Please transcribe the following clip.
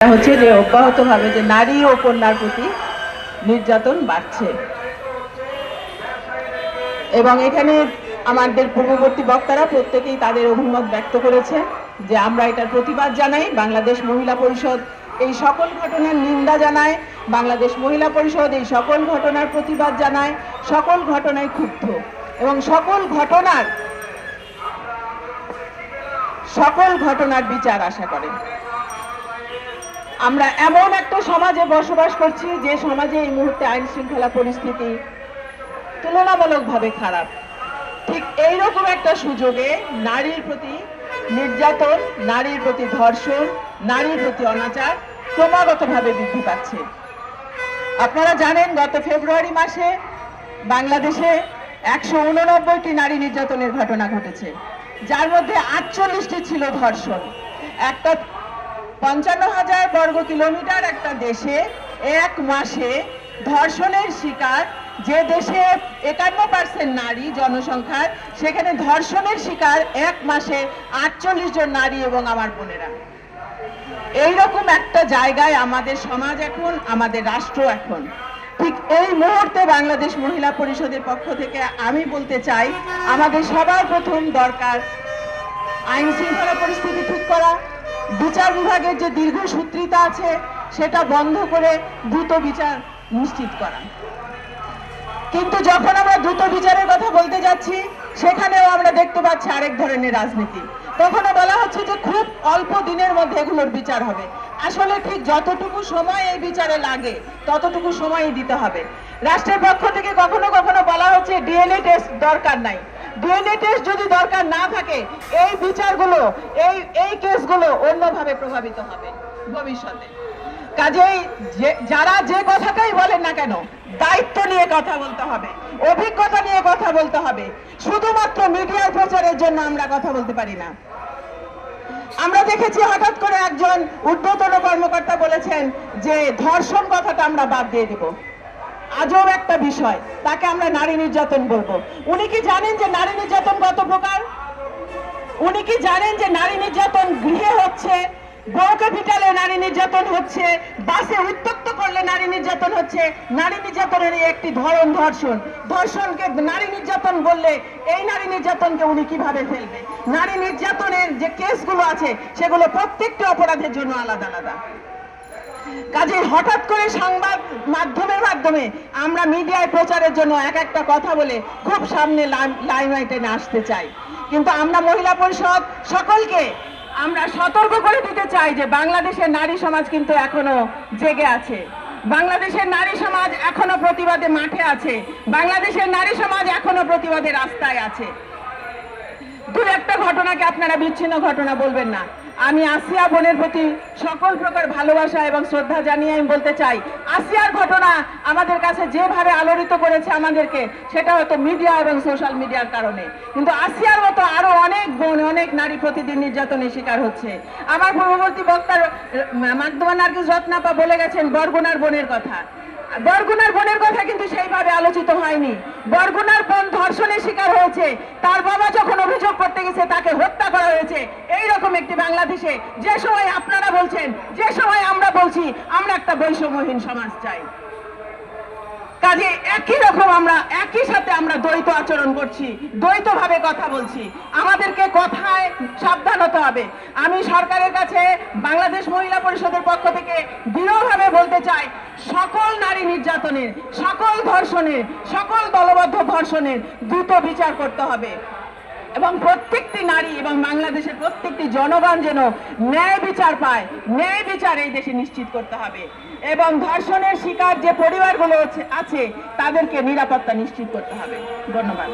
হচ্ছে যে অব্যাহতভাবে যে নারী ও কন্যার প্রতি নির্যাতন বাড়ছে। এবং এখানে আমাদের পূর্ববর্তী বক্তারা প্রত্যেকেই তাদের অভিমত ব্যক্ত করেছে যে আমরা এটার প্রতিবাদ জানাই। বাংলাদেশ মহিলা পরিষদ এই সকল ঘটনার নিন্দা জানায়। বাংলাদেশ মহিলা পরিষদ এই সকল ঘটনার প্রতিবাদ জানায়। সকল ঘটনায় ক্ষুব্ধ। এবং সকল ঘটনার সকল ঘটনার বিচার আশা করে আমরা এমন একটা সমাজে বসবাস করছি যে সমাজে এই মুহূর্তে আইন শৃঙ্খলা পরিস্থিতি তুলনামূলকভাবে খারাপ। ঠিক এইরকম একটা সুযোগে নারীর প্রতি নির্যাতন, নারীর প্রতি ধর্ষণ, নারীর প্রতি অনাচার ক্রমাগতভাবে বৃদ্ধি পাচ্ছে। আপনারা জানেন, গত ফেব্রুয়ারি মাসে বাংলাদেশে একশো উননব্বইটি নারী নির্যাতনের ঘটনা ঘটেছে। যার মধ্যে আটচল্লিশটি ছিল ধর্ষণ। একটা পঞ্চান্ন হাজার বর্গ কিলোমিটার একটা দেশে এক মাসে ধর্ষণের শিকার, যে দেশে একান্ন পার্সেন্ট নারী জনসংখ্যার, সেখানে ধর্ষণের শিকার এক মাসে আটচল্লিশ জন নারী এবং আমার বোনেরা। এইরকম একটা জায়গায় আমাদের সমাজ এখন, আমাদের রাষ্ট্র এখন। ঠিক এই মুহূর্তে বাংলাদেশ মহিলা পরিষদের পক্ষ থেকে আমি বলতে চাই, আমাদের সবার প্রথম দরকার আইন শৃঙ্খলা পরিস্থিতি ঠিক করা বিচার বিভাগের যে দীর্ঘসূত্রিতা আছে, সেটা বন্ধ করে দ্রুত বিচার নিশ্চিত করা কিন্তু যখন আমরা দ্রুত বিচারের কথা বলতে যাচ্ছি, সেখানেও আমরা দেখতে পাচ্ছি আরেক ধরনের রাজনীতি। তখনও বলা হচ্ছে যে খুব অল্প দিনের মধ্যে এগুলোর বিচার হবে। আসলে ঠিক যতটুকু সময় এই বিচারে লাগে, ততটুকু সময়ই দিতে হবে। রাষ্ট্রের পক্ষ থেকে কখনো কখনো বলা হচ্ছে, ডিএনএ টেস্ট দরকার নাই। ডিএনএ টেস্ট যদি দরকার না থাকে, এই বিচারগুলো, এই এই কেসগুলো অন্যভাবে প্রভাবিত হবে ভবিষ্যতে। কাজেই যারা যে কথাটাই বলেন না কেন, দায়িত্ব নিয়ে কথা বলতে হবে, অভিজ্ঞতা নিয়ে কথা বলতে হবে। শুধুমাত্র মিডিয়ার প্রচারের জন্য আমরা কথা বলতে পারি না। আমরা দেখেছি হঠাৎ করে একজন ঊর্ধ্বতন কর্মকর্তা বলেছেন যে ধর্ষণ কথাটা আমরা বাদ দিয়ে দিব। আজব একটা বিষয়, তাকে আমরা নারী নির্যাতন বলব। উনি কি জানেন যে নারী নির্যাতন কত প্রকার? উনি কি জানেন যে নারী নির্যাতন গৃহে হচ্ছে বউকে পিটালে নারী নির্যাতন হচ্ছে, বাসে উত্তক্ত করলে নারী নির্যাতন হচ্ছে? নারী নির্যাতনের একটি ধরন ধর্ষণ। ধর্ষণকে নারী নির্যাতন বললে এই নারী নির্যাতনকে উনি কীভাবে ফেলবে? নারী নির্যাতনের যে কেসগুলো আছে, সেগুলো প্রত্যেকটি অপরাধের জন্য আলাদা আলাদা। কাজে হঠাৎ করে সংবাদ মাধ্যমের মাধ্যমে আমরা মিডিয়ায় প্রচারের জন্য এক একটা কথা বলে খুব সামনে লাইমলাইটে আসতে চাই। কিন্তু আমরা মহিলা পরিষদ সকলকে আমরা সতর্ক করে দিতে চাই যে বাংলাদেশের নারী সমাজ কিন্তু এখনও জেগে আছে। বাংলাদেশের নারী সমাজ এখনও প্রতিবাদে মাঠে আছে। বাংলাদেশের নারী সমাজ এখনও প্রতিবাদে রাস্তায় আছে। দু একটা ঘটনাকে আপনারা বিচ্ছিন্ন ঘটনা বলবেন না। আমি আসিয়া বোনের প্রতি সকল প্রকার ভালোবাসা এবং শ্রদ্ধা জানিয়ে আমি বলতে চাই, আসিয়ার ঘটনা আমাদের কাছে যেভাবে আলোড়িত করেছে আমাদেরকে, সেটা হয়তো মিডিয়া এবং সোশ্যাল মিডিয়ার কারণে। কিন্তু আসিয়ার মতো আরও অনেক বোন, অনেক নারী প্রতিদিন নির্যাতনের শিকার হচ্ছে। আমার পূর্ববর্তী বক্তার মাধ্যমা নার্গিস রত্নাপা বলে গেছেন বরগুনার বোনের কথা। বরগুনার বোনের কথা কিন্তু আলোচিত হয়নি। বরগুনার বোন ধর্ষণের শিকার হয়েছে। তার বাবা যখন অভিযোগ করতে গেছে, তাকে হত্যা করা হয়েছে। এই রকম একটি বাংলাদেশে যে সময় আপনারা বলছেন, যে সময় আমরা বলছি, আমরা একটা বৈষম্যহীন সমাজ চাই। কাজে একই রকম আমরা, একই সাথে আমরা দ্বৈত আচরণ করছি, দ্বৈতভাবে কথা বলছি। আমাদেরকে কথায় সাবধান হতে হবে। আমি সরকারের কাছে বাংলাদেশ মহিলা পরিষদের পক্ষ থেকে দৃঢ়ভাবে বলতে চাই সকল নারী নির্যাতনের, সকল ধর্ষণের, সকল দলবদ্ধ ধর্ষণের দ্রুত বিচার করতে হবে। এবং প্রত্যেকটি নারী এবং বাংলাদেশের প্রত্যেকটি জনগণ যেন ন্যায় বিচার পায়, ন্যায় বিচার এই দেশে নিশ্চিত করতে হবে। এবং ধর্ষণের শিকার যে পরিবারগুলো আছে- তাদেরকে নিরাপত্তা নিশ্চিত করতে হবে। ধন্যবাদ।